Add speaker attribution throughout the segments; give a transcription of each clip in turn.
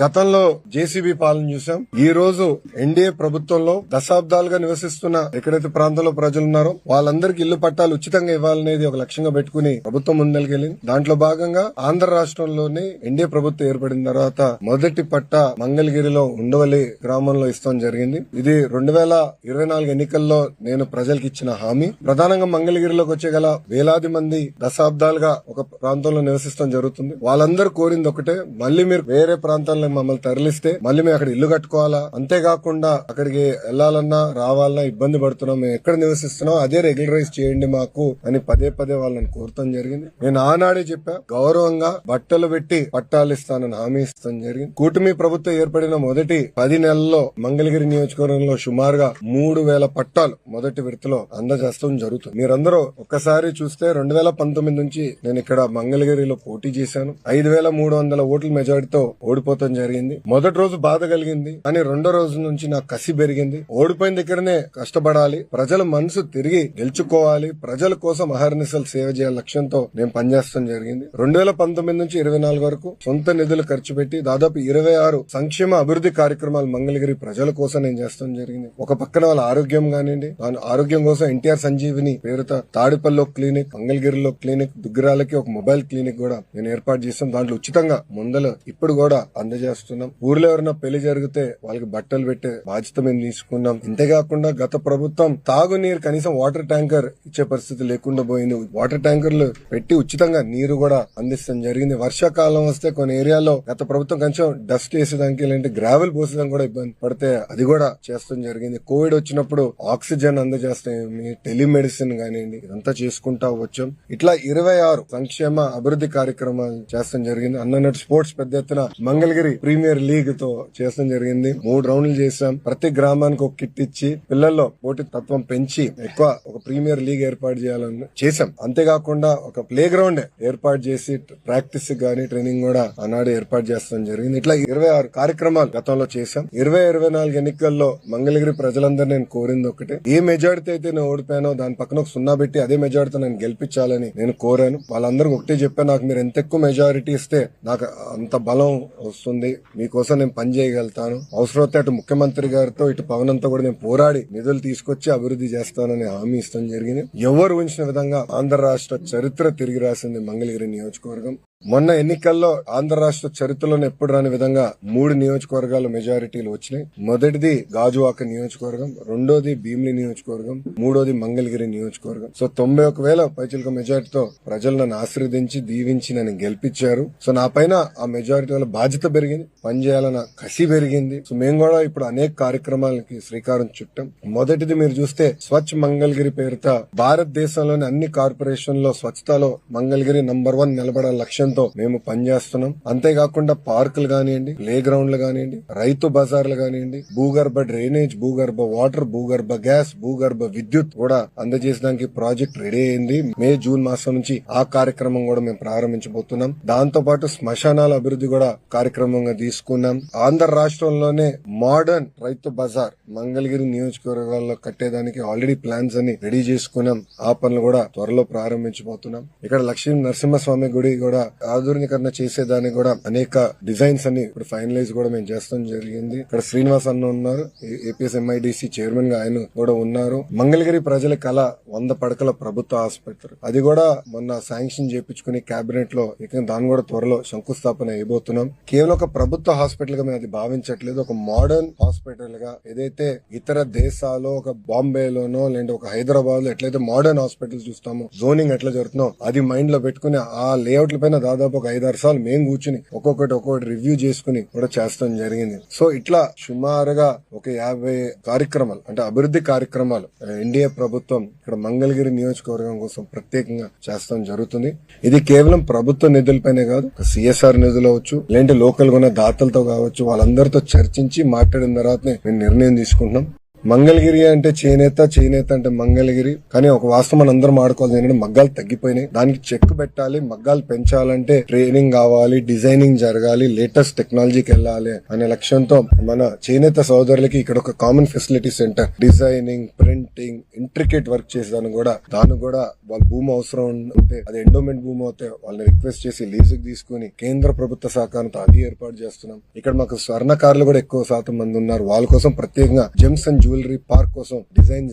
Speaker 1: గతంలో జేసీబీ పాలన చూసాం. ఈ రోజు ఎన్డీఏ ప్రభుత్వంలో దశాబ్దాలుగా నివసిస్తున్న ఎక్కడైతే ప్రాంతంలో ప్రజలు ఉన్నారో వాళ్ళందరికీ ఇల్లు పట్టాలు ఉచితంగా ఇవ్వాలనేది ఒక లక్ష్యంగా పెట్టుకుని ప్రభుత్వం ముందరికెళ్ళింది. దాంట్లో భాగంగా ఆంధ్ర రాష్ట్రంలోని ఎన్డీఏ ప్రభుత్వం ఏర్పడిన తర్వాత మొదటి పట్ట మంగళగిరిలో ఉండవల్లి గ్రామంలో ఇస్తాం జరిగింది. ఇది రెండు వేల ఇరవై నాలుగు ఎన్నికల్లో నేను ప్రజలకు ఇచ్చిన హామీ. ప్రధానంగా మంగళగిరిలోకి వచ్చే గల వేలాది మంది దశాబ్దాలుగా ఒక ప్రాంతంలో నివసిస్తాం జరుగుతుంది. వాళ్ళందరూ కోరింది ఒకటే మళ్ళీ మీరు వేరే ప్రాంతాల్లో మమ్మల్ని తరలిస్తే మళ్ళీ మేము అక్కడ ఇల్లు కట్టుకోవాలా? అంతేకాకుండా అక్కడికి వెళ్ళాలన్నా రావాలన్నా ఇబ్బంది పడుతున్నాం. మేము ఎక్కడ నివసిస్తున్నాం అదే రెగ్యులరైజ్ చేయండి మాకు అని పదే పదే వాళ్ళని కోరటం జరిగింది. నేను ఆనాడే చెప్పా గౌరవంగా బట్టలు పెట్టి పట్టాలు ఇస్తానని హామీ ఇస్తాం జరిగింది. కూటమి ప్రభుత్వం ఏర్పడిన మొదటి పది నెలల్లో మంగళగిరి నియోజకవర్గంలో సుమారుగా మూడు వేల పట్టాలు మొదటి విడతలో అందజేస్తాం జరుగుతుంది. మీరందరూ ఒక్కసారి చూస్తే రెండు వేల పంతొమ్మిది నుంచి నేను ఇక్కడ మంగళగిరిలో పోటీ చేశాను. ఐదు వేల మూడు వందల ఓట్ల మెజారిటీతో ఓడిపోతాం జరిగింది. మొదటి రోజు బాధ కలిగింది. కానీ రెండో రోజు నుంచి నాకు కసి పెరిగింది. ఓడిపోయిన దగ్గరనే కష్టపడాలి. ప్రజల మనసు తిరిగి గెలుచుకోవాలి. ప్రజల కోసం అహర్నిశలు సేవ చేయాలి లక్ష్యంతో నేను పనిచేస్తాం జరిగింది. రెండు వేల పంతొమ్మిది నుంచి ఇరవై నాలుగు వరకు సొంత నిధులు ఖర్చు పెట్టి దాదాపు ఇరవై ఆరు సంక్షేమ అభివృద్ధి కార్యక్రమాలు మంగళగిరి ప్రజల కోసం నేను చేస్తాం జరిగింది. ఒక పక్కన వాళ్ళ ఆరోగ్యం కానివ్వండి దాని ఆరోగ్యం కోసం ఎన్టీఆర్ సంజీవిని పేరుతో తాడిపల్లిలో క్లినిక్ మంగళగిరిలో క్లినిక్ దుగ్గిరాలకి ఒక మొబైల్ క్లినిక్ కూడా నేను ఏర్పాటు చేస్తాం. దాంట్లో ఉచితంగా ముందలు ఇప్పుడు కూడా చేస్తున్నాం. ఊర్లో ఎవరైనా పెళ్ళి జరిగితే వాళ్ళకి బట్టలు పెట్టే బాధ్యత మేము తీసుకున్నాం. ఇంతేకాకుండా గత ప్రభుత్వం తాగునీరు కనీసం వాటర్ ట్యాంకర్ ఇచ్చే పరిస్థితి లేకుండా పోయింది. వాటర్ ట్యాంకర్లు పెట్టి ఉచితంగా నీరు కూడా అందిస్తాం జరిగింది. వర్షాకాలం వస్తే కొన్ని ఏరియాలో గత ప్రభుత్వం కొంచెం డస్ట్ వేసేదానికి లేదంటే గ్రావెల్ పోసేదానికి కూడా ఇబ్బంది పడితే అది కూడా చేస్తాం జరిగింది. కోవిడ్ వచ్చినప్పుడు ఆక్సిజన్ అందజేస్తాం. టెలిమెడిసిన్ కానివ్వండి ఇదంతా చేసుకుంటా వచ్చాం. ఇట్లా ఇరవై ఆరు సంక్షేమ అభివృద్ధి కార్యక్రమాలు చేస్తాం జరిగింది. అన్నట్టు స్పోర్ట్స్ పెద్ద ఎత్తున మంగళగిరి ప్రీమియర్ లీగ్తో చేస్తాం జరిగింది. మూడు రౌండ్లు చేశాం. ప్రతి గ్రామానికి ఒక కిట్ ఇచ్చి పిల్లల్లో పోటీ తత్వం పెంచి ఎక్కువ ఒక ప్రీమియర్ లీగ్ ఏర్పాటు చేయాలని చేశాం. అంతేకాకుండా ఒక ప్లే గ్రౌండ్ ఏర్పాటు చేసి ప్రాక్టీస్ గానీ ట్రైనింగ్ కూడా ఆనాడు ఏర్పాటు చేస్తాం జరిగింది. ఇట్లా ఇరవై ఆరు కార్యక్రమాలు గతంలో చేశాం. ఇరవై ఇరవై నాలుగు ఎన్నికల్లో మంగళగిరి ప్రజలందరూ నేను కోరింది ఒకటి. ఏ మెజార్టీ అయితే నేను ఓడిపోయానో దాని పక్కన ఒక సున్నా పెట్టి అదే మెజార్టీతో నేను గెలిపించాలని నేను కోరాను. వాళ్ళందరికీ ఒకటే చెప్పాను నాకు మీరు ఎంత ఎక్కువ మెజారిటీ ఇస్తే నాకు అంత బలం వస్తుంది మీకోసం నేను పని చేయగలుగుతాను. అవసరమైతే అటు ముఖ్యమంత్రి గారితో ఇటు పవన్ అంతా కూడా నేను పోరాడి నిధులు తీసుకొచ్చి అభివృద్ధి చేస్తానని హామీ ఇస్తాం జరిగింది. ఎవరు ఊహించిన విధంగా ఆంధ్ర రాష్ట్ర చరిత్ర తిరిగి రాసింది మంగళగిరి నియోజకవర్గం. మొన్న ఎన్నికల్లో ఆంధ్ర రాష్ట్ర చరిత్రలో ఎప్పుడు రాని విధంగా మూడు నియోజకవర్గాలు మెజారిటీలు వచ్చినాయి. మొదటిది గాజువాక నియోజకవర్గం రెండోది భీమిలి నియోజకవర్గం మూడోది మంగళగిరి నియోజకవర్గం. సో తొంభై ఒక వేల పైచిలక మెజారిటీతో ప్రజలు నన్ను ఆశీర్వదించి దీవించి నన్ను గెలిపించారు. సో నా పైన ఆ మెజారిటీ వల్ల బాధ్యత పెరిగింది. పని చేయాలన్న కసి పెరిగింది. సో మేము కూడా ఇప్పుడు అనేక కార్యక్రమాలకి శ్రీకారం చుట్టాం. మొదటిది మీరు చూస్తే స్వచ్ఛ మంగళగిరి పేరుతో భారతదేశంలోని అన్ని కార్పొరేషన్లో స్వచ్ఛతలో మంగళగిరి నంబర్ వన్ నిలబడాల ఉద్దేశంతో మేము పనిచేస్తున్నాం. అంతేకాకుండా పార్కులు కానివ్వండి ప్లే గ్రౌండ్లు కానివ్వండి రైతు బజార్లు కానివ్వండి భూగర్భ డ్రైనేజ్ భూగర్భ వాటర్ భూగర్భ గ్యాస్ భూగర్భ విద్యుత్ కూడా అందజేసడానికి ప్రాజెక్ట్ రెడీ అయింది. మే జూన్ మాసం నుంచి ఆ కార్యక్రమం కూడా మేము ప్రారంభించబోతున్నాం. దాంతో పాటు శ్మశానాల అభివృద్ధి కూడా కార్యక్రమంగా తీసుకున్నాం. ఆంధ్ర రాష్ట్రంలోనే మోడర్న్ రైతు బజార్ మంగళగిరి నియోజకవర్గాల్లో కట్టేదానికి ఆల్రెడీ ప్లాన్స్ అన్ని రెడీ చేసుకున్నాం. ఆ పనులు కూడా త్వరలో ప్రారంభించబోతున్నాం. ఇక్కడ లక్ష్మీ నరసింహస్వామి గుడి కూడా ఆధునీకరణ చేసేదానికి కూడా అనేక డిజైన్స్ అన్ని ఇప్పుడు ఫైనలైజ్ కూడా మేము చేస్తాం జరిగింది. ఇక్కడ శ్రీనివాస్ అన్న ఉన్నారు ఏపీఎస్ ఎంఐడిసి చైర్మన్గా ఆయన కూడా ఉన్నారు. మంగళగిరి ప్రజల కళ వంద పడకల ప్రభుత్వ ఆసుపత్రి. అది కూడా మొన్న శాంక్షన్ చేపించుకుని కేబినెట్లో ఇక దాన్ని కూడా త్వరలో శంకుస్థాపన అయిపోతున్నాం. కేవలం ఒక ప్రభుత్వ హాస్పిటల్గా మేము అది భావించట్లేదు. ఒక మోడర్న్ హాస్పిటల్గా ఏదైతే ఇతర దేశాల్లో ఒక బాంబేలోనో లేదంటే ఒక హైదరాబాద్లో ఎట్లయితే మోడర్న్ హాస్పిటల్ చూస్తామో జోనింగ్ ఎట్లా జరుగుతుందో అది మైండ్లో పెట్టుకుని ఆ లేఅవుట్ల పైన దాదాపు ఒక ఐదారు సార్లు మేము కూర్చుని ఒక్కొక్కటి ఒక్కొక్కటి రివ్యూ చేసుకుని కూడా చేస్తాం జరిగింది. సో ఇట్లా సుమారుగా ఒక యాభై కార్యక్రమాలు అంటే అభివృద్ధి కార్యక్రమాలు ఎన్డీఏ ప్రభుత్వం ఇక్కడ మంగళగిరి నియోజకవర్గం కోసం ప్రత్యేకంగా చేస్తాం జరుగుతుంది. ఇది కేవలం ప్రభుత్వ నిధులపైనే కాదు సిఎస్ఆర్ నిధులు అవచ్చు లేదంటే లోకల్ ఉన్న దాతలతో కావచ్చు వాళ్ళందరితో చర్చించి మాట్లాడిన తర్వాతనే మేము నిర్ణయం తీసుకుంటున్నాం. మంగళగిరి అంటే చేనేత చేనేత అంటే మంగళగిరి. కానీ ఒక వాస్తవం మనం అందరం ఆడుకోవాలి ఏంటంటే మగ్గాలు తగ్గిపోయినాయి. దానికి చెక్ పెట్టాలి మగ్గాలు పెంచాలంటే ట్రైనింగ్ కావాలి డిజైనింగ్ జరగాలి లేటెస్ట్ టెక్నాలజీకి వెళ్ళాలి అనే లక్ష్యంతో మన చేనేత సోదరులకి ఇక్కడ ఒక common facility centre. Designing printing intricate work చేసేదాన్ని కూడా. దాన్ని కూడా వాళ్ళ భూమి అవసరం ఉంటే అది ఎండోమెంట్ భూమి అవుతే వాళ్ళని రిక్వెస్ట్ చేసి లీజుకి తీసుకుని కేంద్ర ప్రభుత్వ సహకారంతో అది ఏర్పాటు చేస్తున్నాం. ఇక్కడ మాకు స్వర్ణకారులు కూడా ఎక్కువ శాతం మంది ఉన్నారు. వాళ్ళ కోసం ప్రత్యేకంగా జెమ్స్ అండ్ జ్యువెలరీ పార్క్ కోసం డిజైన్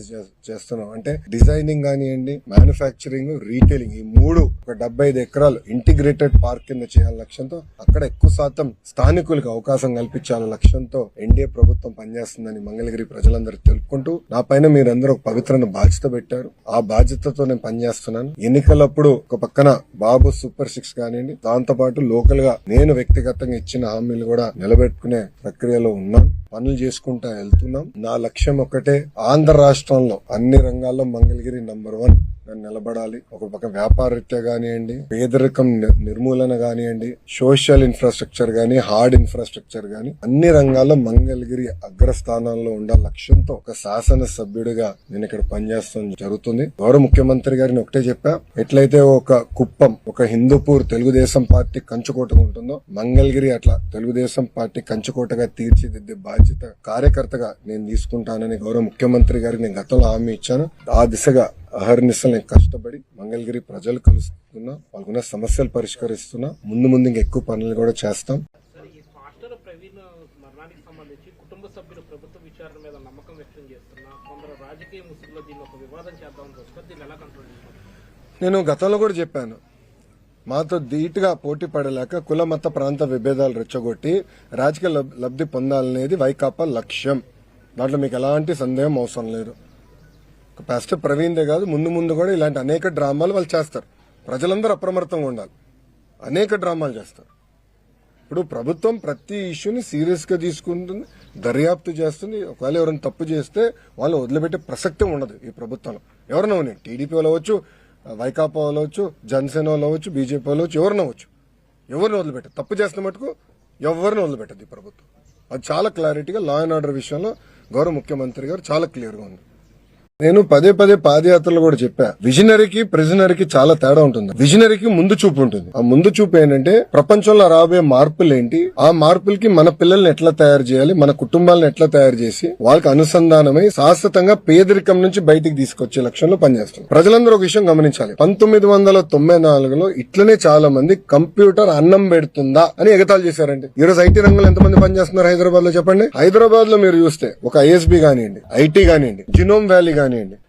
Speaker 1: చేస్తున్నాం. అంటే డిజైనింగ్ కానివ్వండి మ్యానుఫ్యాక్చరింగ్ రీటైలింగ్ ఈ మూడు ఒక డెబ్బై ఐదు ఎకరాలు ఇంటిగ్రేటెడ్ పార్క్ కింద చేయాల లక్ష్యంతో అక్కడ ఎక్కువ శాతం స్థానికులకు అవకాశం కల్పించాల లక్ష్యంతో ఎన్డీఏ ప్రభుత్వం పనిచేస్తుందని మంగళగిరి ప్రజలందరూ తెలుపుకుంటూ నా పైన మీరందరూ ఒక పవిత్రమైన బాధ్యత పెట్టారు. ఆ బాధ్యతతో నేను పనిచేస్తున్నాను. ఎన్నికలప్పుడు ఒక పక్కన బాబు సూపర్ సిక్స్ కానివ్వండి దాంతో పాటు లోకల్గా నేను వ్యక్తిగతంగా ఇచ్చిన హామీలు కూడా నిలబెట్టుకునే ప్రక్రియలో ఉన్నాను. పనులు చేసుకుంటా వెళ్తున్నాం. నా లక్ష్యం ఒకటే ఆంధ్ర రాష్ట్రంలో అన్ని రంగాల్లో మంగళగిరి నంబర్ వన్ నిలబడాలి. ఒక పక్క వ్యాపార రీత్యా కానివ్వండి పేదరికం నిర్మూలన కానివ్వండి సోషల్ ఇన్ఫ్రాస్ట్రక్చర్ కానీ హార్డ్ ఇన్ఫ్రాస్ట్రక్చర్ కానీ అన్ని రంగాల్లో మంగళగిరి అగ్రస్థానంలో ఉండాల లక్ష్యంతో ఒక శాసన సభ్యుడిగా నేను ఇక్కడ పనిచేస్తాం జరుగుతుంది. గౌరవ ముఖ్యమంత్రి గారిని ఒకటే చెప్పా ఎట్లయితే ఒక కుప్పం ఒక హిందూపూర్ తెలుగుదేశం పార్టీ కంచుకోటగా ఉంటుందో మంగళగిరి అట్లా తెలుగుదేశం పార్టీ కంచుకోటగా తీర్చిదిద్దే బాధ్యత కార్యకర్తగా నేను తీసుకుంటానని గౌరవ ముఖ్యమంత్రి గారికి నేను గతంలో హామీ ఇచ్చాను. ఆ దిశగా అహర్నిశలు కష్టపడి మంగళగిరి ప్రజలు కలుస్తున్నా వాళ్ళకున్న సమస్యలు పరిష్కరిస్తున్నా ముందు ముందు ఇంకా ఎక్కువ పనులు కూడా చేస్తాం. నేను గతంలో కూడా చెప్పాను. మాతో ధీటుగా పోటీ పడలేక కుల మత ప్రాంత విభేదాలు రెచ్చగొట్టి రాజకీయ లబ్- లబ్ధి పొందాలనేది వైకాపా లక్ష్యం. దాంట్లో మీకు ఎలాంటి సందేహం అవసరం లేదు. పాస్టర్ ప్రవీణ్దే కాదు ముందు ముందు కూడా ఇలాంటి అనేక డ్రామాలు వాళ్ళు చేస్తారు. ప్రజలందరూ అప్రమత్తంగా ఉండాలి. అనేక డ్రామాలు చేస్తారు. ఇప్పుడు ప్రభుత్వం ప్రతి ఇష్యూని సీరియస్గా తీసుకుంటుంది దర్యాప్తు చేస్తుంది. ఒకవేళ ఎవరైనా తప్పు చేస్తే వాళ్ళు వదిలిపెట్టే ప్రసక్తి ఉండదు ఈ ప్రభుత్వంలో. ఎవరినో నేను టీడీపీ వాళ్ళు అవ్వచ్చు వైకాపా వాళ్ళు అవ్వచ్చు జనసేన వాళ్ళు అవ్వచ్చు బీజేపీ వాళ్ళు అవ్వచ్చు అవ్వచ్చు. ఎవరిని వదిలిపెట్టదు తప్పు చేసిన మటుకు ఎవరిని వదిలిపెట్టదు ఈ ప్రభుత్వం. అది చాలా క్లారిటీగా లా అండ్ ఆర్డర్ విషయంలో గౌరవ ముఖ్యమంత్రి గారు చాలా క్లియర్గా ఉంది. నేను పదే పదే పాదయాత్రలు కూడా చెప్పా. విజనరీకి ప్రిజనరీకి చాలా తేడా ఉంటుంది. విజనరీకి ముందు చూపు ఉంటుంది. ఆ ముందు చూపు ఏంటంటే ప్రపంచంలో రాబోయే మార్పులు ఏంటి ఆ మార్పులకి మన పిల్లల్ని ఎట్లా తయారు చేయాలి? మన కుటుంబాలను ఎట్లా తయారు చేసి వాళ్ళకి అనుసంధానమై శాశ్వతంగా పేదరికం నుంచి బయటికి తీసుకొచ్చే లక్ష్యంలో పనిచేస్తుంది ప్రజలందరూ ఒక విషయం గమనించాలి. పంతొమ్మిది వందల తొంభై నాలుగులో ఇట్లనే చాలా మంది కంప్యూటర్ అన్నం పెడుతుందా అని ఎగతాళి చేశారండి. ఈ రోజు ఐటీ రంగంలో ఎంతమంది పనిచేస్తున్నారు హైదరాబాద్లో చెప్పండి? హైదరాబాద్లో మీరు చూస్తే ఒక ఐఎస్బి కానివ్వండి ఐటీ కానివ్వండి జినోమ్ వ్యాలీ కానివ్వండి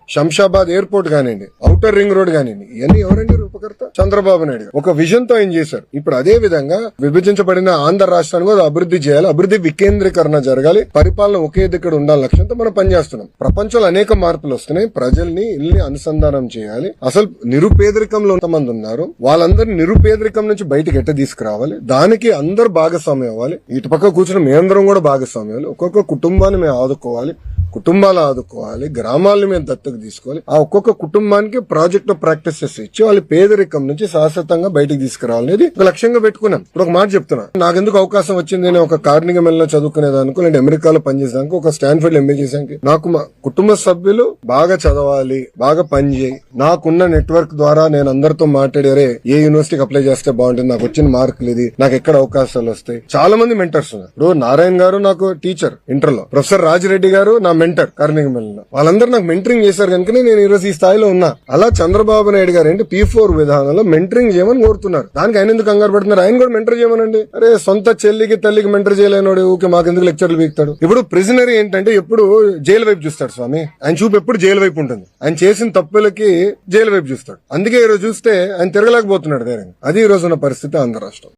Speaker 1: శంషాబాద్ ఎయిర్పోర్ట్ కానివ్వండి ఔటర్ రింగ్ రోడ్ కానివ్వండి ఇవన్నీ ఎవరండి రూపకర్త? చంద్రబాబు నాయుడు ఒక విజన్తో ఆయన చేశారు? ఇప్పుడు అదే విధంగా విభజించబడిన ఆంధ్ర రాష్ట్రాన్ని కూడా అభివృద్ధి చేయాలి అభివృద్ధి వికేంద్రీకరణ జరగాలి పరిపాలన ఒకే దగ్గర ఉండాలి లక్ష్యంతో మనం పనిచేస్తున్నాం. ప్రపంచంలో అనేక మార్పులు వస్తున్నాయి ప్రజల్ని ఇల్ని అనుసంధానం చేయాలి. అసలు నిరుపేదరికంలో మంది ఉన్నారు? వాళ్ళందరినీ నిరుపేదరికం నుంచి బయటకు ఎట్ట తీసుకురావాలి? దానికి అందరు భాగస్వామ్యం అవ్వాలి. ఇటు పక్క కూర్చుని మేమందరం కూడా భాగస్వామ్యం అవ్వాలి. ఒక్కొక్క కుటుంబాన్ని మేము ఆదుకోవాలి. కుటుంబాలు ఆదుకోవాలి గ్రామాలను మేము దత్తకు తీసుకోవాలి. ఆ ఒక్కొక్క కుటుంబానికి ప్రాజెక్ట్ ప్రాక్టీసెస్ ఇచ్చి వాళ్ళ పేదరికం నుంచి శాశ్వతంగా బయటకు తీసుకురావాలనేది ఒక లక్ష్యంగా పెట్టుకున్నాం. ఇప్పుడు ఒక మాట చెప్తున్నా. నాకెందుకు అవకాశం వచ్చింది? నేను ఒక కార్నిగమెల్లో చదువుకునేదానికి నేను అమెరికాలో పనిచేసానికి ఒక స్టాన్ఫర్డ్ ఎంఏ చేసానికి నాకు మా కుటుంబ సభ్యులు బాగా చదవాలి బాగా పనిచేయి నాకున్న నెట్వర్క్ ద్వారా నేను అందరితో మాట్లాడారే ఏ యూనివర్సిటీకి అప్లై చేస్తే బాగుంటుంది? నాకు వచ్చిన మార్కులు ఇది. నాకు ఎక్కడ అవకాశాలు వస్తాయి? చాలా మంది మెంటర్స్ ఉన్నారు. ఇప్పుడు నారాయణ గారు నాకు టీచర్ ఇంటర్లో ప్రొఫెసర్ రాజిరెడ్డి గారు నా మెంటర్ కార్నిగమెల్లో వాళ్ళందరూ నాకు మెంటరింగ్ చేశారు కనుకనే నేను ఈరోజు ఈ స్థాయిలో ఉన్నా. అలా చంద్రబాబు నాయుడు గారు ఏంటి పీ ఫోర్ విధానంలో మెంటరింగ్ చేయమని కోరుతున్నారు. దానికి ఆయన ఎందుకు కంగారు పడుతున్నారు? ఆయన కూడా మెంటర్ చేయమనండి. అరే సొంత చెల్లికి తల్లికి మెంటర్ చేయలేనోడు ఊకే మాకెందుకు లెక్చర్లు పీకుతాడు? ఇప్పుడు ప్రిజనరీ ఏంటంటే ఎప్పుడు జైలు వైపు చూస్తాడు స్వామి. ఆయన చూపు ఎప్పుడు జైలు వైపు ఉంటుంది. ఆయన చేసిన తప్పులకి జైలు వైపు చూస్తాడు. అందుకే ఈరోజు చూస్తే ఆయన తిరగలేకపోతున్నాడు ధైర్యంగా. అది ఈ రోజు ఉన్న పరిస్థితి ఆంధ్ర రాష్ట్రం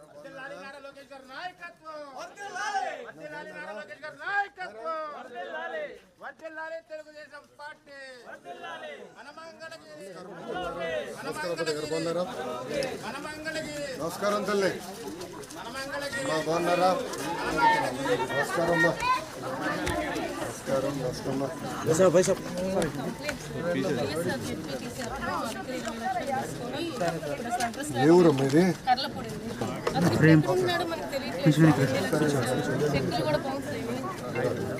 Speaker 2: వర్ధిల్లాలి నారా లోకేష్ గారి నాయకత్వం వర్ధిల్లాలి నారా లోకేష్ గారి నాయకత్వం తెలుగుదేశం పార్టీ.
Speaker 1: నమస్కారం. తల్లి. బాగున్నారా? నమస్కారం ఏ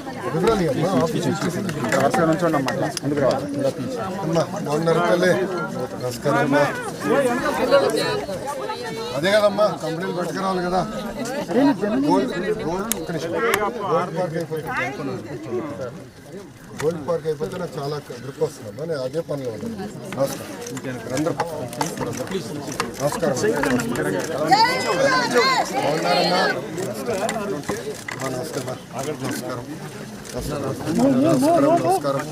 Speaker 1: ఆఫీస్ నమస్కారం అదే కదమ్మా కంప్లైంట్ పట్టుకురావాలి కదా గోల్డ్ గోల్డ్ గోల్డ్ పార్క్ అయిపోతే గోల్డ్ పార్క్ అయిపోతే నాకు చాలా గ్రిప్ వస్తుందమ్మా నేను అదే పనిలో ఉన్నాను నమస్కారం నమస్కారం బాగున్నారమ్మా నమస్కారం నమస్కారం. నమస్కారం నమస్కారం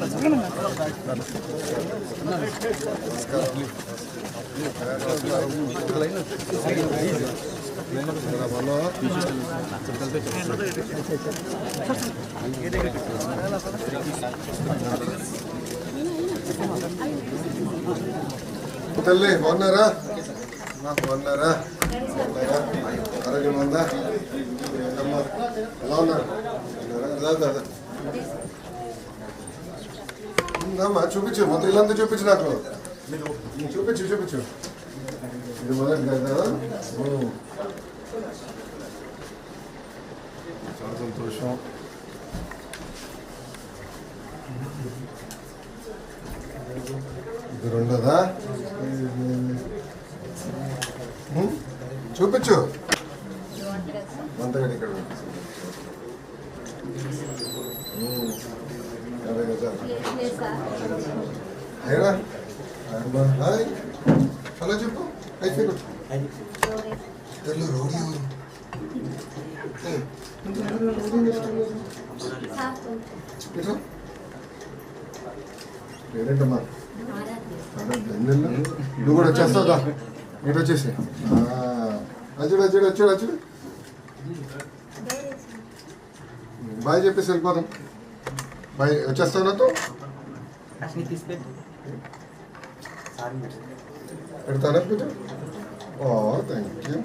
Speaker 1: తల్లి బాగున్నారా అమ్మా, బాగున్నారా బాగున్నారా? ఆరోగ్యం ఉందా అమ్మా, ఎలా ఉన్నారు బాగున్నారా? రా, రా, రా. ఉందమ్మా చూపించు. మొత్తం ఇల్లంతా చూపించు నాకు. చూపించు చూపించు. ఇది మొదటి కదా? చాలా సంతోషం. ఇది రెండోదా? చూపించు. మంతగడి ఇక్కడ పెట్టు. ఉమ్. యాభై గజాలు అయినా హలో చెప్పు అయితే రోడీ పేరేంటమ్మా నువ్వు కూడా వచ్చేస్తావుదా ఇటు వచ్చేసి అచ్చుడు అచ్చుడు అచ్చుడు అచ్చుడు. బాయ్ చెప్పేసి వెళ్ళిపోదాం. బాయ్ వచ్చేస్తావు నాతో? పెడతానా పూజ? ఓ థ్యాంక్ యూ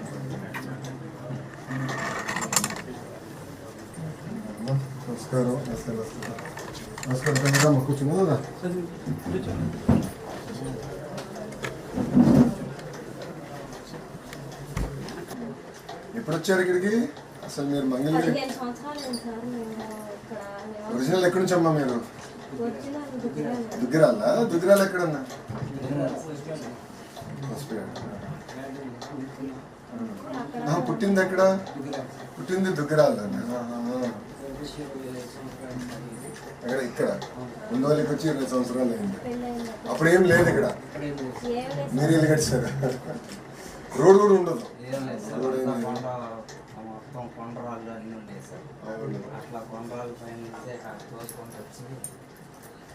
Speaker 1: నమస్కారం నమస్కారం నమస్కారం. నమస్కారం కూర్చున్నా ఎప్పుడు వచ్చారు ఇక్కడికి? అసలు మీరు మంగళగిరి
Speaker 3: నివాసం-
Speaker 1: ఒరిజినల్ ఎక్కడి నుంచి అమ్మా మీరు?
Speaker 3: దుగ్గరాలు.
Speaker 1: దుగ్గిరాల ఎక్కడన్నా? పుట్టింది ఎక్కడ? పుట్టింది దుగ్గిరాల ఇక్కడ. ముందువాళ్ళకి వచ్చి ఇరవై సంవత్సరాలు అయింది. అప్పుడు ఏం లేదు ఇక్కడ. మీరు ఇల్లు కట్టారు. రోడ్ కూడా ఉండదు.
Speaker 4: మొత్తం కొండరాళ్ళు అన్నీ ఉండేవి సార్. అట్లా కొండరాళ్ళ పైన తోసుకుంటూ వచ్చి చాలా కష్టపడి తిరిగాం సార్.
Speaker 1: అవును.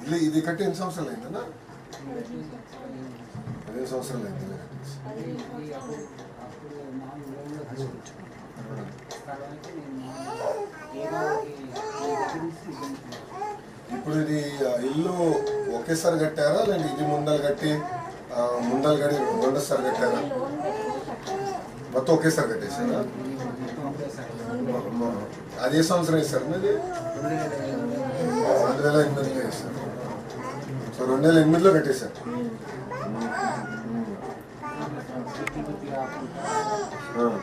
Speaker 1: ఇల్లు ఇది కట్టి ఎన్ని సంవత్సరాలు అయిందన్నా పదిహేను సంవత్సరాలు అయింది ఇప్పుడు ఇది ఇల్లు ఒకేసారి కట్టారా? లేదంటే ఇది ముందలు కట్టి ముందలు కట్టి రెండోసారి కట్టారా? మొత్తం ఒకేసారి కట్టేశారా అదే సంవత్సరం వేశారు అది రెండు వేల ఎనిమిదిలో వేశారు. సో రెండు వేల ఎనిమిదిలో కట్టేశారు. ఆ.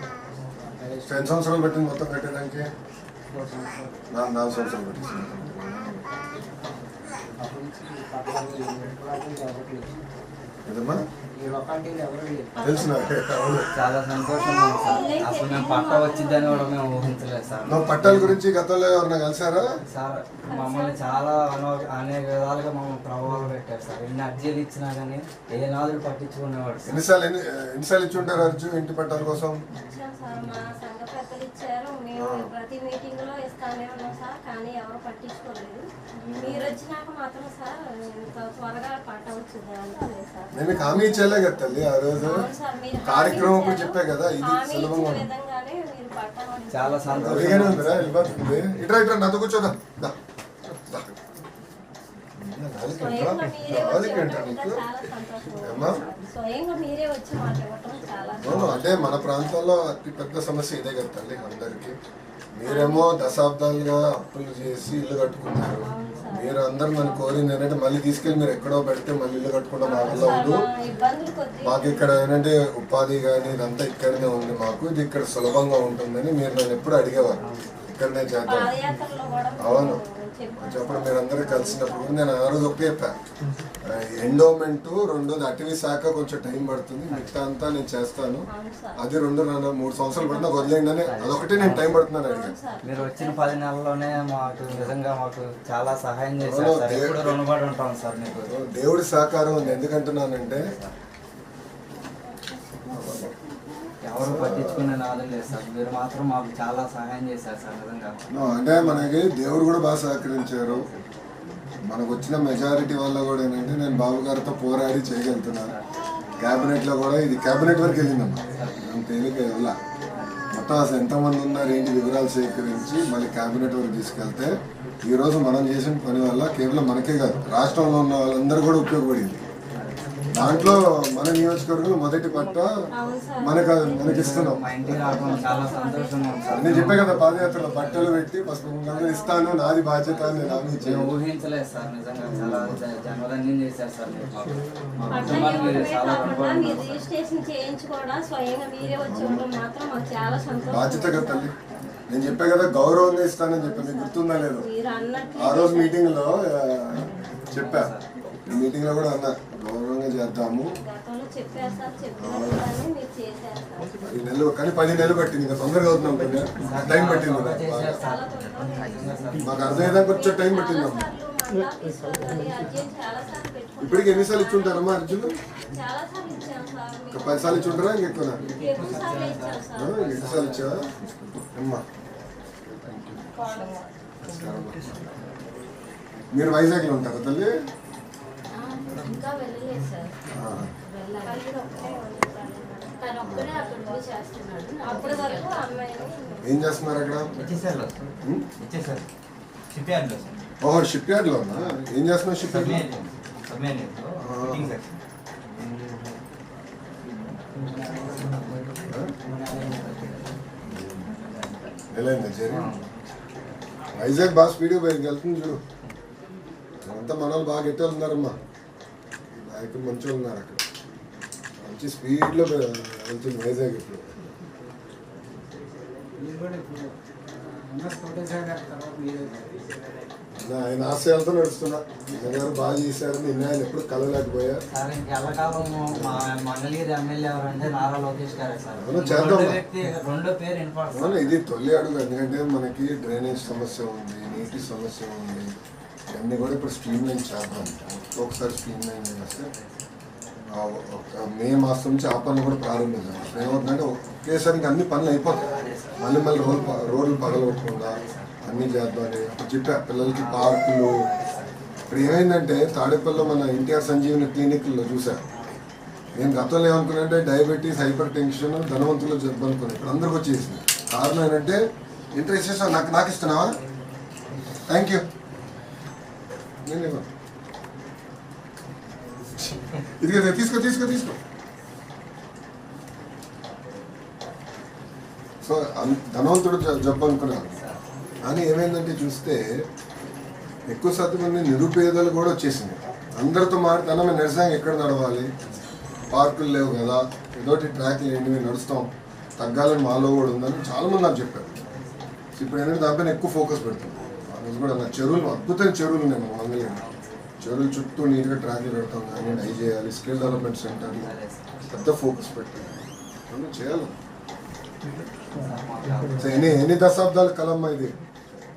Speaker 1: ఎన్ని సంవత్సరాలు పట్టింది మొత్తం కట్టేదానికి? నాలుగు నాలుగు సంవత్సరాలు పట్టింది. ఏదమ్మా తెలుసు
Speaker 4: చాలా సంతోషంగా ఉంది సార్. అసలు మేము పట్ట వచ్చిందని కూడా మేము ఊహించలేదు సార్.
Speaker 1: నువ్వు పట్టాల గురించి గతంలో ఎవరన్నా కలిసారా?
Speaker 4: సార్ మమ్మల్ని చాలా అనో అనేక విధాలుగా మమ్మల్ని ప్రభావం పెట్టారు సార్. ఎన్ని అర్జీలు ఇచ్చినా కానీ ఏ నాదులు పట్టించుకునేవాడు సార్.
Speaker 1: ఎన్నిసార్లు ఎన్ని ఎన్నిసార్లు ఇచ్చి ఉంటారు అర్జు ఇంటి పట్టాల కోసం?
Speaker 3: మా సంఘ ఇచ్చారు మేము ప్రతి మీటింగ్లో ఇస్తానే ఉన్నాం సార్ కానీ ఎవరు పట్టించుకోలేదు. మీరు వచ్చినాక మాత్రం సార్ త్వరగా పట్టం వచ్చింది
Speaker 1: నేను హామీ ఇచ్చేలే కదా తల్లి ఆ రోజు కార్యక్రమం కూడా. చెప్పే కదా ఇది సులభంగా
Speaker 4: చాలా. సంతోషం.
Speaker 1: ఇట్రా ఇట్రా నాతో కూర్చోదా?
Speaker 3: స్వయంగా? మీరే వచ్చి? చాలా మీరే వచ్చి చాలా
Speaker 1: అవును అంటే మన ప్రాంతంలో అతి పెద్ద సమస్య ఇదే కదా తల్లి అందరికి మీరేమో దశాబ్దాలుగా అప్పులు చేసి ఇల్లు కట్టుకున్నారు. మీరు అందరు నన్ను కోరింది ఏంటంటే మళ్ళీ తీసుకెళ్ళి మీరు ఎక్కడో పెడితే మళ్ళీ ఇల్లు కట్టుకుంటే మా వల్ల
Speaker 3: సార్,
Speaker 1: ఉండదు
Speaker 3: మా ఇబ్బందులు కొద్ది.
Speaker 1: మాకు ఇక్కడ ఏంటంటే ఉపాధి కానీ ఇదంతా ఇక్కడనే ఉంది మాకు. ఇది ఇక్కడ సులభంగా ఉంటుందని మీరు నన్ను ఎప్పుడు అడిగేవారు. ఇక్కడనే చేద్దాం. అవును. చెప్పడం మీరు అందరూ కలిసినప్పుడు నేను ఆ రోజు ఒకే చెప్పా ఎండోమెంట్ రెండోది అటవీ శాఖ కొంచెం టైం పడుతుంది మిగతా అంతా నేను చేస్తాను. అది రెండు నాన్న మూడు సంవత్సరాలు పడినా వదిలేయండి అని అదొకటి నేను టైం పడుతున్నాను అడిగాను.
Speaker 3: సార్
Speaker 4: మీరు వచ్చిన పది నెలల్లోనే మాకు నిజంగా మాకు చాలా సహాయం చేశారు. మీకు.
Speaker 1: దేవుడి సహకారం ఉంది. ఎందుకంటున్నానంటే
Speaker 4: ఎవరు పట్టించుకునే నాదం లేదు సార్. మీరు మాత్రం మాకు చాలా సహాయం చేశారు సార్ నిజంగా.
Speaker 1: అంటే మనకి దేవుడు కూడా బాగా సహకరించారు. మనకు వచ్చిన మెజారిటీ వల్ల కూడా ఏంటంటే నేను బాబు గారితో పోరాడి చేయగలుగుతున్నాను క్యాబినెట్లో కూడా ఇది క్యాబినెట్ వరకు వెళ్ళిందమ్మా. నేను తేలిక వెళ్ళా మొత్తం అసలు ఎంతమంది ఉన్నారు ఏంటి వివరాలు సేకరించి మళ్ళీ క్యాబినెట్ వరకు తీసుకెళ్తే ఈరోజు మనం చేసిన పని వల్ల కేవలం మనకే కాదు రాష్ట్రంలో ఉన్న వాళ్ళందరూ కూడా ఉపయోగపడింది. దాంట్లో మన నియోజకవర్గం మొదటి పట్ట
Speaker 3: అవును సార్
Speaker 1: మనకు మనకి ఇస్తున్నాం నేను చెప్పే కదా పాదయాత్రలో బట్టలు పెట్టి పసుపు ఇస్తాను నాది బాధ్యత అని నేను హామీ ఇచ్చాను.
Speaker 4: మేము ఊహించలేదు సార్ నిజంగా చాలా జ- జన్మధన్యం చేశారు సార్ మీరు. మాకు మా
Speaker 3: పట్టా
Speaker 4: కుటుంబానికి మీరు
Speaker 3: ఇవ్వడమే
Speaker 4: చాలా
Speaker 3: కాకుండా
Speaker 4: రుణపడి
Speaker 3: మీరు
Speaker 4: ఉన్నాం.
Speaker 3: రిజిస్ట్రేషన్ చేయించి కూడా స్వయంగా మీరే వచ్చి ఇవ్వడం మాత్రం మాకు చాలా సంతోషం.
Speaker 1: బాధ్యత కదా తల్లి. నేను చెప్పే కదా గౌరవంగా ఇస్తానని చెప్పాను మీకు గుర్తుందా లేదు? ఆ రోజు మీటింగ్లో చెప్పా. మీటింగ్లో కూడా అన్నా. గౌరవంగా చేద్దాము. పది నెలలు కానీ పది నెలలు పట్టింది ఇంకా తొందరగా అవుతున్నాం కదా. టైం పట్టింది కదా. మాకు అర్థమయ్యేదాకా వచ్చే టైం పట్టింది
Speaker 3: చాలా
Speaker 1: అమ్మా.
Speaker 3: సార్లు మళ్ళా తీసుకొని అర్జీలు చాలా సార్లు పెట్టుకుంటాం
Speaker 1: ఇప్పటికి ఎన్నిసార్లు ఇచ్చుంటారమ్మా అర్జున్?
Speaker 3: ఇచ్చాం
Speaker 1: పది సార్లు ఇచ్చుంటారా ఇంకెక్కువ
Speaker 3: ఇచ్చాం?
Speaker 1: ఎన్నిసార్లు ఇచ్చావా అమ్మా. మీరు వైజాగ్లో ఉంటారా తల్లి?
Speaker 3: ఇంకా వెళ్ళలేదు సార్
Speaker 1: ఆ.
Speaker 3: వెళ్ళాలి ఒక్కటే ఉంది సార్.
Speaker 5: తను ఒక్కడే అక్కడ పోయి చేస్తున్నాడు.
Speaker 3: అప్పటి వరకు అమ్మాయిని
Speaker 1: ఏం చేస్తున్నారు అక్కడ?
Speaker 6: ఇచ్చేసారు
Speaker 1: ఉం?
Speaker 6: ఇచ్చేసారు షిప్యార్డ్లో
Speaker 1: ఓహో షిప్ యార్డ్లో ఉన్నా ఏం చేస్తున్నావు షిప్ యార్డ్ వెళ్ళండి సరే. వైజాగ్ బాగా స్పీడ్గా పోయి వెళ్తుంది చూడు. అంతా మన వాళ్ళు బాగా ఎట్టే ఉన్నారమ్మా. నాయకులు మంచిగా ఉన్నారు అక్కడ. మంచి స్పీడ్లో వెళ్తుంది వైజాగ్ ఇప్పుడు. ఆయన ఆశయాలతో నడుస్తున్నా. జగన్ బాగా చేశారు నిన్న ఆయన ఎప్పుడు కలలేకపోయా
Speaker 4: సార్ మా ఎమ్మెల్యే ఎవరంటే నారా లోకేష్ గారే సార్. రెండో పేరు వినపడుతుంది
Speaker 1: ఇది తొలి అడుగు. ఎందుకంటే మనకి డ్రైనేజ్ సమస్య ఉంది నీటి సమస్య ఉంది. ఇవన్నీ కూడా ఇప్పుడు స్ట్రీమ్ లైన్ చేద్దాం ఒకసారి స్ట్రీమ్ లైన్ చేస్తే మే మాసం నుంచి ఆ పనులు కూడా ప్రారంభించాం ఏమవుతుందంటే ఒకేసారి అన్ని పనులు అయిపోతాయి. మళ్ళీ మళ్ళీ రోడ్లు ప- రోడ్లు పగలగొట్టకుండా అన్నీ చేద్దామని అప్పుడు చెప్పా పిల్లలకి పార్కులు. ఇప్పుడు ఏమైందంటే తాడేపల్లిలో మన ఎన్టీఆర్ సంజీవని క్లినిక్లో చూసా. నేను గతంలో ఏమనుకున్నానంటే డయాబెటీస్ హైపర్ టెన్షన్ ధనవంతులు జబ్బు అనుకున్నాను ఇప్పుడు అందరికి వచ్చేసింది. కారణం ఏంటంటే ఇంట్రెస్ట్ నాకు నాకు ఇస్తున్నావా? థ్యాంక్ యూ నేను ఇవ్వను. తీసుకో తీసుకో తీసుకో సో ధనవంతుడు జబ్బు అనుకున్నాను కానీ ఏమైందంటే చూస్తే ఎక్కువ శాతం మంది నిరుపేదలు కూడా వచ్చేసింది అందరితో మాట్లాడితే అన్న మేము ఎక్కడ నడవాలి పార్కులు లేవు కదా ఏదోటి ట్రాక్లు ఏంటి మేము నడుస్తాం తగ్గాలని మాలో కూడా ఉందని చాలా మంది నాకు చెప్పారు ఇప్పుడు ఏంటంటే దానిపైన ఎక్కువ ఫోకస్ పెడుతుంది ఆ కూడా చెరువులు అద్భుతమైన చెరువులు ఉన్నాయి మన మంగళగిరి చెరువులు చుట్టూ నీట్గా ట్రాక్లు పెడతాం కానీ డై చేయాలి స్కిల్ డెవలప్మెంట్ సెంటర్ పెద్ద ఫోకస్ పెట్టాలి అన్నీ చేయాలి? ఎన్ని ఎన్ని దశాబ్దాల కలమ్మా ఇది?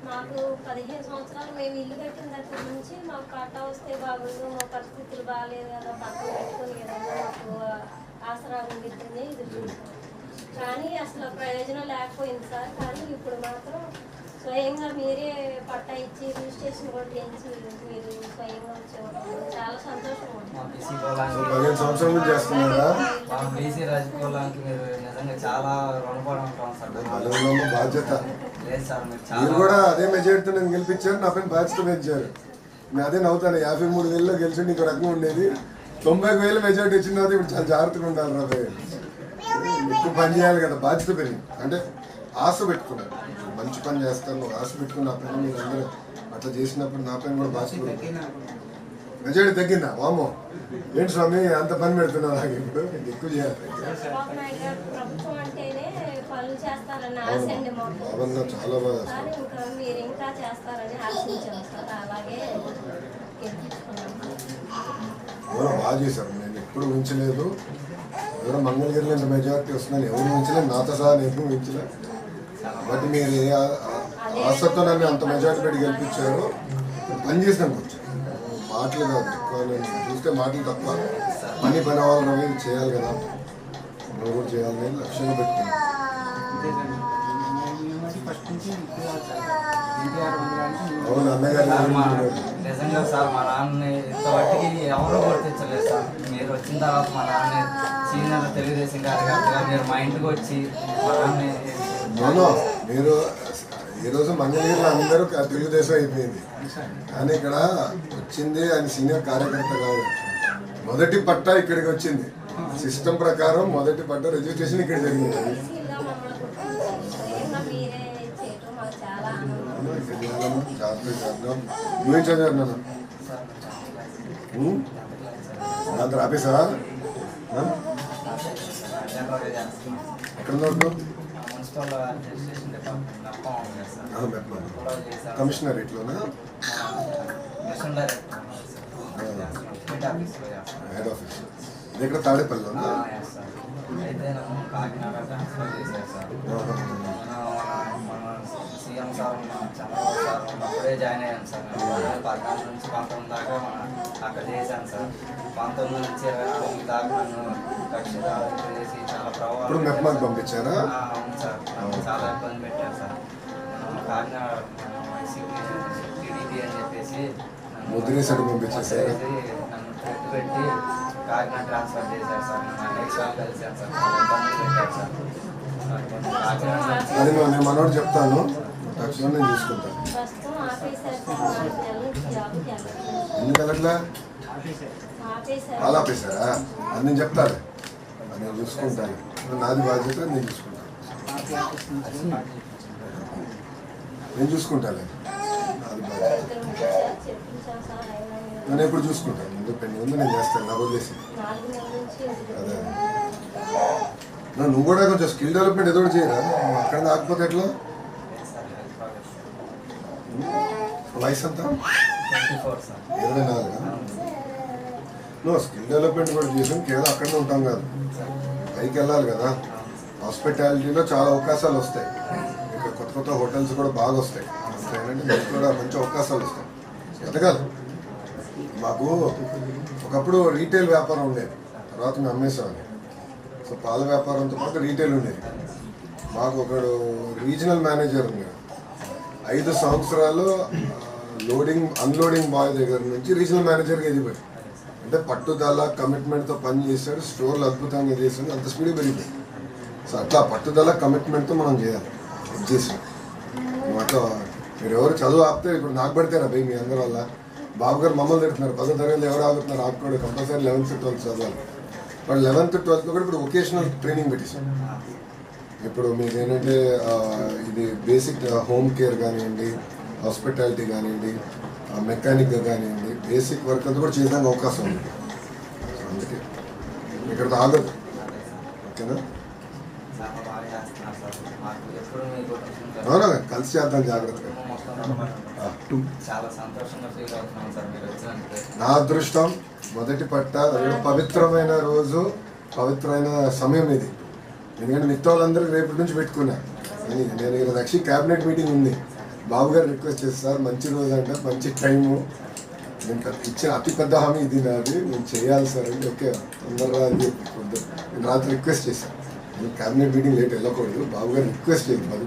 Speaker 3: మాకు పదిహేను సంవత్సరాలు మేము ఇల్లు కట్టిన దగ్గర నుంచి మాకు పట్టా వస్తే బాగుండు మా పరిస్థితులు బాగాలేదు కదా పక్కన పెట్టుకుని ఏదైనా మాకు ఆసరా ఉండిద్దని ఇది చూసాం కానీ అసలు ప్రయోజనం లేకపోయింది సార్. కానీ ఇప్పుడు మాత్రం స్వయంగా మీరే పట్టా ఇచ్చి రిజిస్ట్రేషన్ కూడా చేయించి మీరు స్వయంగా వచ్చేవారు చాలా సంతోషంగా ఉంది
Speaker 4: మాకు ఈ బీసీ
Speaker 1: సో
Speaker 4: కులానికి
Speaker 1: పదిహేను సంవత్సరాల నుంచి చేస్తున్నారా?
Speaker 4: మా బీసీ రాజకీయాలకి మీరు నిజంగా చాలా రుణపడి ఉంటాం సార్.
Speaker 1: బలంలో బాధ్యత.
Speaker 4: లేదు సార్ మీరు
Speaker 1: కూడా అదే మెజారిటీతో నేను గెలిపించారు నా పైన బాధ్యత పెంచారు. నేను అదే నవ్వుతాను యాభై మూడు వేలలో గెలిచి నీకు రకంగా ఉండేది. తొంభై వేలు మెజారిటీ వచ్చిన తర్వాత ఇప్పుడు చాలా జాగ్రత్తగా ఉండాలి రాబోయే ఎక్కువ పని చేయాలి కదా బాధ్యత పెరిగింది. అంటే ఆశ పెట్టుకున్నాను. మంచి పని చేస్తాను ఆశ పెట్టుకుని నా పైన మీరు అందరూ అట్లా చేసినప్పుడు నా పైన కూడా పెరిగింది. మెజారిటీ తగ్గిందా? వామో ఏంటి స్వామి అంత పని పెడుతున్నావు నాకు ఇప్పుడు? ఎక్కువ చేయాలి. బాబన్న చాలా బాగా ఎవరో బాగా చేశారు. నేను ఎప్పుడు ఉంచలేదు ఎవరో మంగళగిరిలో మెజారిటీ వస్తుందని ఎవరు ఉంచలేదు నాతో సహా నేను ఉంచలేదు బట్ మీరు ఏ ఆ- అంత మెజారిటీ పెట్టి గెలిపించారు. పని చేసినాం కొంచెం. మాటలు కాదు ఎక్కువ నేను చూస్తే మాటలు తప్ప పని పని అవ్వాలి చేయాలి కదా. నువ్వు కూడా చేయాలని లక్ష్యంగా పెట్టుకున్నాను అవును అన్నగారు
Speaker 4: నిజంగా సార్ మా నాన్న ఇంతవరకు ఎవరు గుర్తించలేదు సార్. మీరు వచ్చిన తర్వాత మా నాన్న సీనియర్ తెలుగుదేశం కార్యకర్తగా మీరు మా ఇంటికి వచ్చి మా నాన్న
Speaker 1: నోనో మీరు ఈరోజు మంగళగిరిలో అందరూ తెలుగుదేశం అయిపోయింది. కానీ ఇక్కడ వచ్చింది ఆయన సీనియర్ కార్యకర్త కాదు మొదటి పట్టా ఇక్కడికి వచ్చింది. సిస్టమ్ ప్రకారం మొదటి పట్ట రిజిస్ట్రేషన్ ఇక్కడ జరిగింది. నువ్వేం చదివారు నాన్న? దాంతో ఎక్కడ ఉన్నావు
Speaker 4: మున్సిపల్ అడ్మినిస్ట్రేషన్ డిపార్ట్మెంట్. కూడా చేశాను
Speaker 1: కమిషనరేట్లోనా హెడ్ ఆఫీస్. ఇక్కడ
Speaker 4: సార్. అయితే కాకినాడ ట్రాన్స్ఫర్ చేశారు sir CM sir Chandrababu sir అప్పుడే జాయిన్ అయ్యాను సార్ పద్నాలుగు నుంచి పంతొమ్మిది దాకా అక్కడ చేశాను సార్ పంతొమ్మిది నుంచి ఇరవై నాలుగు దాకా నన్ను చేసి చాలా ప్రభావం
Speaker 1: పంపించారా?
Speaker 4: సార్. చాలా ఇబ్బంది పెట్టారు సార్. నేను కాకినాడ టీడీపీ అని చెప్పేసి
Speaker 1: ముద్రేశాడు?
Speaker 4: ముద్రేసి నన్ను ట్రిప్ పెట్టి కాకినాడ ట్రాన్స్ఫర్ చేశారు సార్. కలిసాను ఇబ్బంది పెట్టారు
Speaker 1: అది నేను మనోడు చెప్తాను. తక్షణం నేను చూసుకుంటాను ఎందుకు వెళ్ళట్లే
Speaker 3: ఆపేశారు.
Speaker 1: వాళ్ళు ఆపేశారా? అది నేను చెప్తాను. అది నేను చూసుకుంటాను. నాది బాధ్యత నేను చూసుకుంటాను. నేను చూసుకుంటాను నేను ఎప్పుడు చూసుకుంటాను ముందు పెళ్ళి ఉంది నేను చేస్తాను నా వదిలేసి. అదే. నువ్వు కూడా కొంచెం స్కిల్ డెవలప్మెంట్ ఏదో ఒకటి చేయరా? అక్కడ ఆకపోతే ఎట్లా? వయసు అంతా
Speaker 4: ట్వంటీ
Speaker 1: ఇరవై నాలుగు? నువ్వు స్కిల్ డెవలప్మెంట్ కూడా చేసాం కేవలం అక్కడనే ఉంటాం కాదు. పైకి వెళ్ళాలి కదా. హాస్పిటాలిటీలో చాలా అవకాశాలు వస్తాయి. ఇక్కడ కొత్త కొత్త హోటల్స్ కూడా బాగా వస్తాయి. ఏంటంటే మీకు కూడా మంచి అవకాశాలు వస్తాయి. ఎదగాలి మాకు ఒకప్పుడు రీటైల్ వ్యాపారం ఉండేది. తర్వాత మేము అమ్మేసామని సో పాల వ్యాపారంతో పాటు రీటైల్ ఉండేది. మాకు ఒకడు రీజనల్ మేనేజర్ ఉన్నాడు. ఐదు సంవత్సరాలు లోడింగ్ అన్లోడింగ్ బాయ్ దగ్గర నుంచి రీజనల్ మేనేజర్గా ఎదిగిపోయాడు. అంటే పట్టుదల కమిట్మెంట్తో పని చేశాడు స్టోర్లు అద్భుతంగా చేశాడు అంత స్పీడ్ పెరిగిపోయాడు. సో అట్లా పట్టుదల కమిట్మెంట్తో మనం చేయాలి. ఇది చేసి అట్లా మీరు ఎవరు చదువు ఆపితే ఇప్పుడు నాకు పడితేరా భయ్ మీ అందరి వల్ల? బాబు గారు మమ్మల్ని తిడుతున్నారు. పదో తరగతి ఎవరు ఆగుతున్నారు? ఆపుకోడు. కంపల్సరీ లెవెన్త్ ట్వెల్త్ చదవాలి. వాళ్ళు లెవెన్త్ ట్వెల్త్ కూడా ఇప్పుడు వొకేషనల్ ట్రైనింగ్ పెట్టేసాం ఇప్పుడు మీకు ఏంటంటే ఇది బేసిక్ హోమ్ కేర్ కానివ్వండి హాస్పిటాలిటీ కానివ్వండి మెకానిక్ కానివ్వండి బేసిక్ వర్క్ అంతా కూడా చేయడానికి అవకాశం ఉంది. అందుకే. ఇక్కడ ఆగదు ఓకేనా
Speaker 4: చాలా బాగా చేస్తున్నారు సార్ మాకు ఎప్పుడు మీకు
Speaker 1: అవునా కలిసి చేద్దాం జాగ్రత్తగా. నా అదృష్టం మొదటి పట్ట పవిత్రమైన రోజు పవిత్రమైన సమయం ఇది. ఎందుకంటే మిగతా రేపటి నుంచి పెట్టుకున్నా. కానీ నేను యాక్చువల్లీ క్యాబినెట్ మీటింగ్ ఉంది. బాబు గారు రిక్వెస్ట్ చేస్తారు మంచి రోజు అంటే మంచి టైము. నేను ఇచ్చిన అతి పెద్ద హామీ ఇది నాది నేను చేయాలి సార్ అంటే ఓకే తొందరగా రాత్రి రిక్వెస్ట్ చేశాను నేను క్యాబినెట్ మీటింగ్ లేట్ వెళ్ళకూడదు. బాబు గారు రిక్వెస్ట్ చేయదు పది.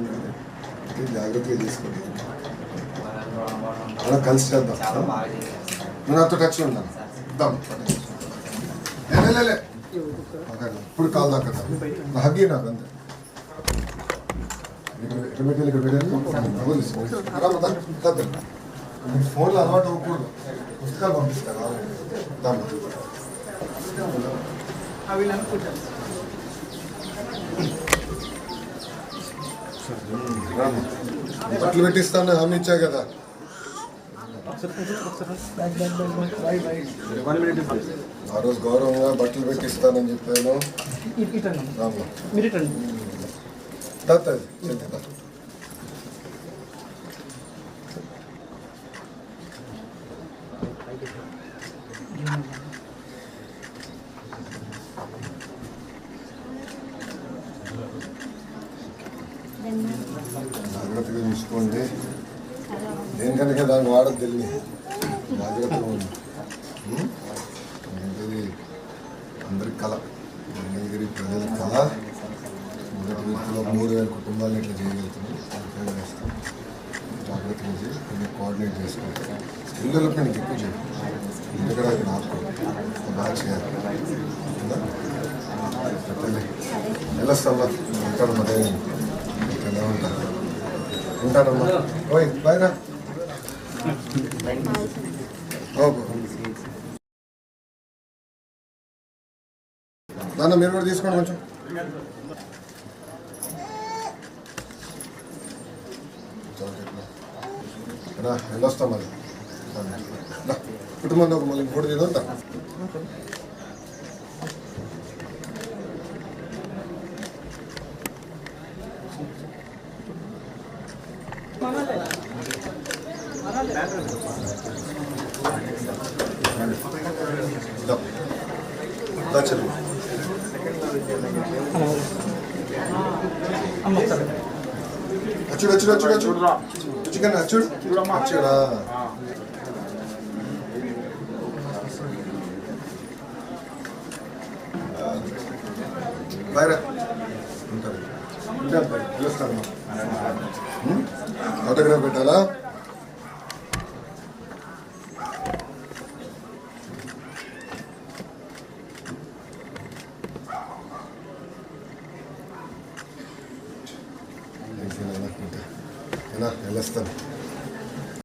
Speaker 1: అందుకే జాగ్రత్తగా చేసుకోండి. అలా కలిసి చేద్దాం. నువ్వు నాతో టచ్ ఉన్నాను ఇప్పుడు కాల్ దాకా హగ్గి నాకు అంతే ఫోన్లో అలవాటు అవ్వకూడదు. పుస్తకాలు రామ్మా. బట్టలు పెట్టిస్తాను హామీ ఇచ్చా కదా. ఆ రోజు గౌరవంగా బట్టలు పెట్టిస్తానని చెప్పాను. రామ్మా. తాత చేతి తాత. జాగ్రత్తగా చూసుకోండి దేనికనుక దాన్ని వాడద్దు తెలియని జాగ్రత్తగా ఉంది ఉం? ఏంటిది అందరి కళ. మంగళగిరి ప్రజల కళ. మొదటి వ్యక్తిలో మూడు వేల కుటుంబాలను ఇట్లా చేయగలుగుతున్నాం. జాగ్రత్త నుంచి కొన్ని కోఆర్డినేట్ చేసుకోండి స్కిల్ డెవలప్మెంట్ ఎక్కువ చేయండి ఎందుకంటే అది నాకు బాగా చేయాలి ఉందా? చెప్పండి. వెళ్ళొస్తామా ఉంటాను మరి ఎలా ఉంటాను ఉంటానమ్మా ఓయ్ బాయ్ రా ఓకే నాన్న మీరు కూడా తీసుకోండి కొంచెం రా వెళ్ళొస్తాం మరి రా, కుటుంబంలో ఒక మళ్ళీ ఇంకోటి తింటా దా. దా చెల్లి అచ్చుడు అచ్చుడు అచ్చుడు అచ్చుడు చికెన్ అచ్చుడు అచ్చుడా బయరా ఉంటారు ఉంటారు బయట పిలుస్తాను ఆటోగ్రాఫ్ పెట్టాలా